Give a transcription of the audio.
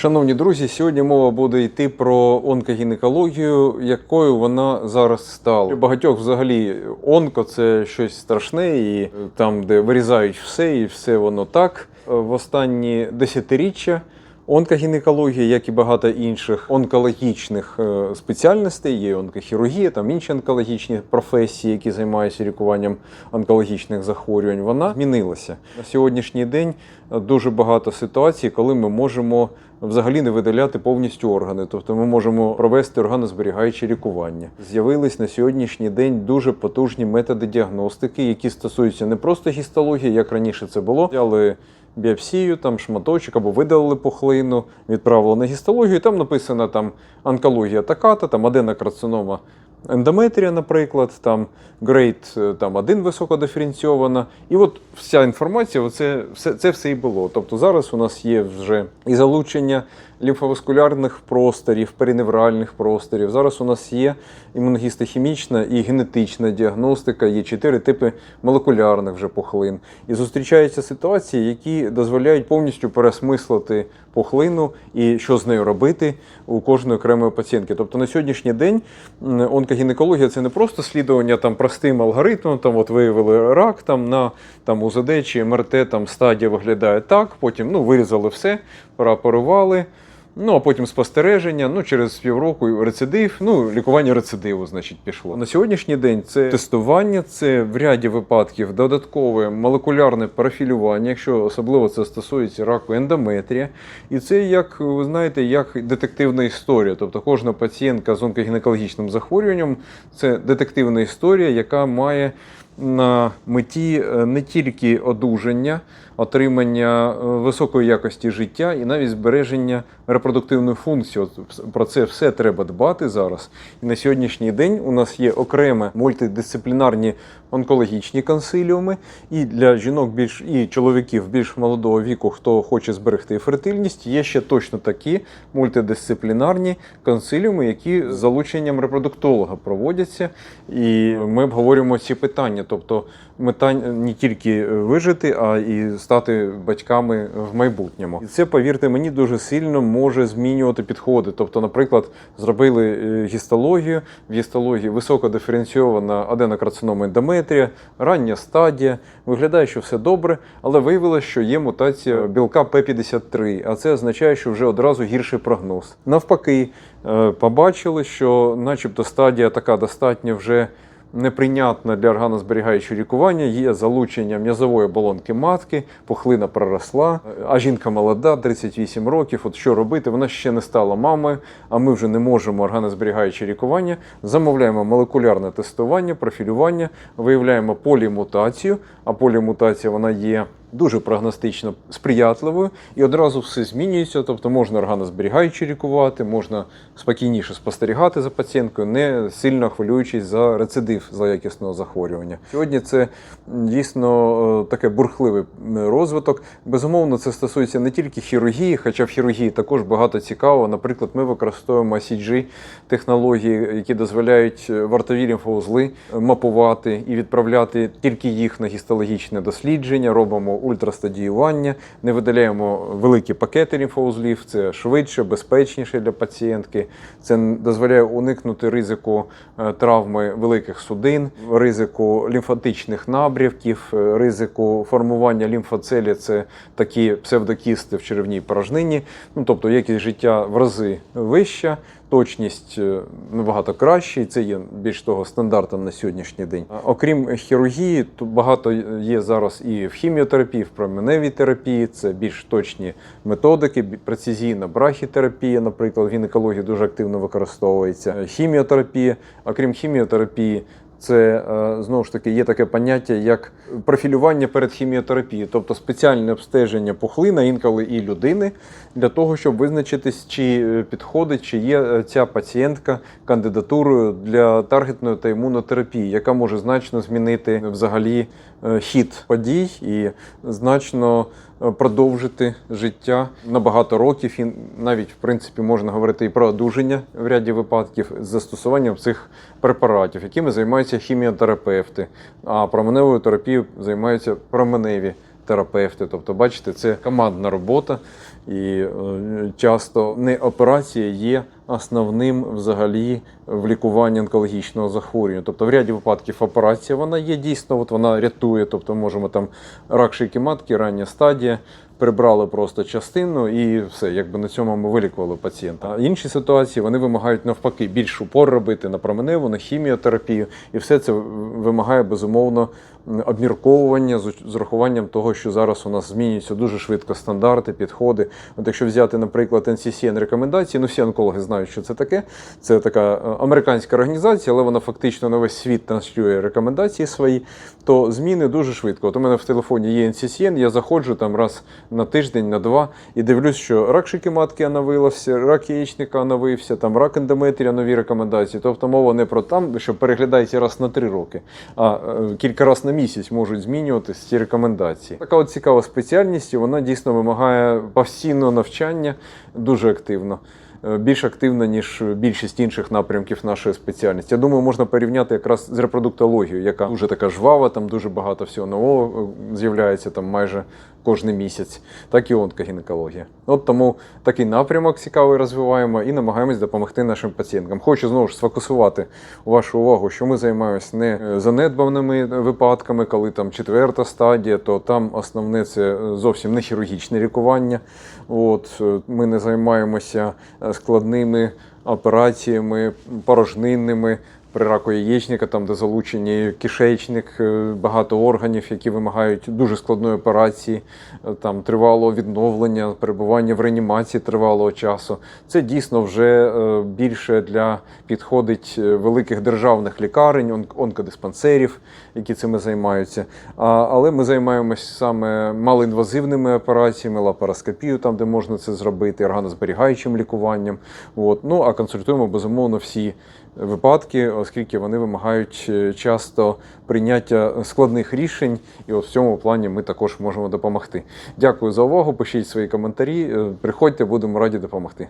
Шановні друзі, сьогодні мова буде йти про онкогінекологію, якою вона зараз стала. Багатьох взагалі онко це щось страшне, і е, там, де вирізають все, і все воно так. Е, В останні десятиріччя онкогінекологія, як і багато інших онкологічних е, спеціальностей, є онкохірургія, там інші онкологічні професії, які займаються лікуванням онкологічних захворювань, вона змінилася. На сьогоднішній день е, дуже багато ситуацій, коли ми можемо взагалі не видаляти повністю органи. Тобто ми можемо провести органозберігаюче лікування. З'явились на сьогоднішній день дуже потужні методи діагностики, які стосуються не просто гістології, як раніше це було, взяли біопсію, там шматочок або видалили пухлину, відправили на гістологію. Там написано там онкологія така-то, там аденокарцинома ендометрія, наприклад, там грейд е, там один високодиференційована. І от вся інформація, оце, все, це все і було. Тобто зараз у нас є вже і залучення лімфоваскулярних просторів, периневральних просторів. Зараз у нас є імуногістохімічна і генетична діагностика, є чотири типи молекулярних вже пухлин. І зустрічаються ситуації, які дозволяють повністю пересмислити пухлину і що з нею робити у кожної окремої пацієнтки. Тобто на сьогоднішній день онкогінекологія це не просто слідування там простим алгоритмом, там от виявили рак там на там УЗД чи МРТ, там стадія виглядає так, потім ну, вирізали все, прооперували. Ну, а потім спостереження, ну, через півроку рецидив, ну, лікування рецидиву, значить, пішло. На сьогоднішній день це тестування, це в ряді випадків додаткове молекулярне профілювання, якщо особливо це стосується раку ендометрія. І це, як ви знаєте, як детективна історія. Тобто кожна пацієнтка з онкогінекологічним захворюванням це детективна історія, яка має на меті е, не тільки одужання, отримання е, високої якості життя і навіть збереження репродуктивної функції. Про це все треба дбати зараз. І на сьогоднішній день у нас є окреме мультидисциплінарні онкологічні консиліуми, і для жінок більш і чоловіків більш молодого віку, хто хоче зберегти фертильність, є ще точно такі мультидисциплінарні консиліуми, які з залученням репродуктолога проводяться. І ми обговорюємо ці питання. Тобто мета не тільки вижити, а і стати батьками в майбутньому. І це, повірте мені, дуже сильно може змінювати підходи. Тобто, наприклад, зробили е, гістологію, в гістології високодиференційована аденокарцинома ендометрія, рання стадія. Виглядає, що все добре, але виявилося, що є мутація білка П53, а це означає, що вже одразу гірший прогноз. Навпаки, е, побачили, що, начебто, стадія така достатньо вже неприйнятна для органозберігаючого лікування, є залучення м'язової оболонки матки, пухлина проросла, а жінка молода, 38 років. От що робити? Вона ще не стала мамою, а ми вже не можемо органозберігаюче лікування. Замовляємо молекулярне тестування, профілювання, виявляємо полімутацію, а полімутація вона є. Дуже прогностично сприятливою і одразу все змінюється. Тобто можна органозберігаючи лікувати, можна спокійніше спостерігати за пацієнткою, не сильно хвилюючись за рецидив злоякісного захворювання. Сьогодні це дійсно е, таке бурхливий розвиток. Безумовно, це стосується не тільки хірургії, хоча в хірургії також багато цікавого. Наприклад, ми використовуємо CG технології, які дозволяють е, вартові лімфоузли е, мапувати і відправляти тільки їх на гістологічне дослідження. Робимо ультрастадіювання, не видаляємо великі пакети лімфоузлів. Це швидше, безпечніше для пацієнтки. Це дозволяє уникнути ризику е, травми великих судин, ризику лімфатичних набрівків, е, ризику формування лімфоцелі. Це такі псевдокісти в черевній порожнині. Ну тобто якість життя в рази вища. Точність е, набагато краща, і це є більш того стандартом на сьогоднішній день. Окрім хірургії, то багато є зараз і в хіміотерапії, в променевій терапії. Це більш точні методики, прецизійна брахітерапія, наприклад, в гінекології дуже активно використовується. Хіміотерапія, окрім хіміотерапії. Це е, знову ж таки є таке поняття як профілювання перед хіміотерапією, тобто спеціальне обстеження пухлина інколи і людини для того, щоб визначитись, чи е, підходить, чи є е, ця пацієнтка кандидатурою для таргетної та імунотерапії, яка може значно змінити взагалі хід подій і значно е, продовжити життя на багато років. І навіть в принципі можна говорити і про одужання в ряді випадків з застосуванням цих препаратів, якими займаються хіміотерапевти. А променевою терапією займаються променеві терапевти. Тобто, бачите, це командна робота. І е, часто не операція є основним взагалі в лікуванні онкологічного захворювання. Тобто в ряді випадків операція вона є дійсно, от вона рятує. Тобто можемо там рак шийки матки, рання стадія. Прибрали просто частину і все, якби на цьому ми вилікували пацієнта. А інші ситуації вони вимагають навпаки більш упор робити на променеву, на хіміотерапію, і все це вимагає безумовно обмірковування з урахуванням того, що зараз у нас змінюються дуже швидко стандарти, підходи. От якщо взяти, наприклад, NCCN рекомендації, ну всі онкологи знають, що це таке. Це така е, американська організація, але вона фактично на весь світ транслює рекомендації свої. То зміни дуже швидко. От у мене в телефоні є NCCN, я заходжу там раз на тиждень, на два, і дивлюсь, що рак шийки матки оновився, рак яєчника оновився, там рак ендометрія, нові рекомендації. Тобто мова не про там, що переглядається раз на три роки, а е, кілька разів на місяць можуть змінюватися ці рекомендації. Така от цікава спеціальність, і вона дійсно вимагає постійного навчання дуже активно. Е, Більш активно, ніж більшість інших напрямків нашої спеціальності. Я думаю, можна порівняти якраз з репродуктологією, яка дуже така жвава, там дуже багато всього нового е, з'являється там майже кожен місяць, так і онкогінекологія. От тому такий напрямок цікавий розвиваємо і намагаємось допомогти нашим пацієнткам. Хочу знову ж сфокусувати вашу увагу, що ми займаємось не е, занедбаними випадками, коли там четверта стадія, то там основне це зовсім не хірургічне лікування. От ми не займаємося складними операціями, порожнинними. При раку яєчника, там де залучені кишечник, е, багато органів, які вимагають дуже складної операції, е, там тривалого відновлення, перебування в реанімації тривалого часу. Це дійсно вже е, більше для підходить великих державних лікарень, онк- онкодиспансерів, які цими займаються. Але ми займаємось саме малоінвазивними операціями, лапароскопією, там де можна це зробити, органозберігаючим лікуванням. От. Ну а консультуємо безумовно всі випадки, оскільки вони вимагають е, часто прийняття складних рішень, і от в цьому плані ми також можемо допомогти. Дякую за увагу. Пишіть свої коментарі, е, приходьте, будемо раді допомогти.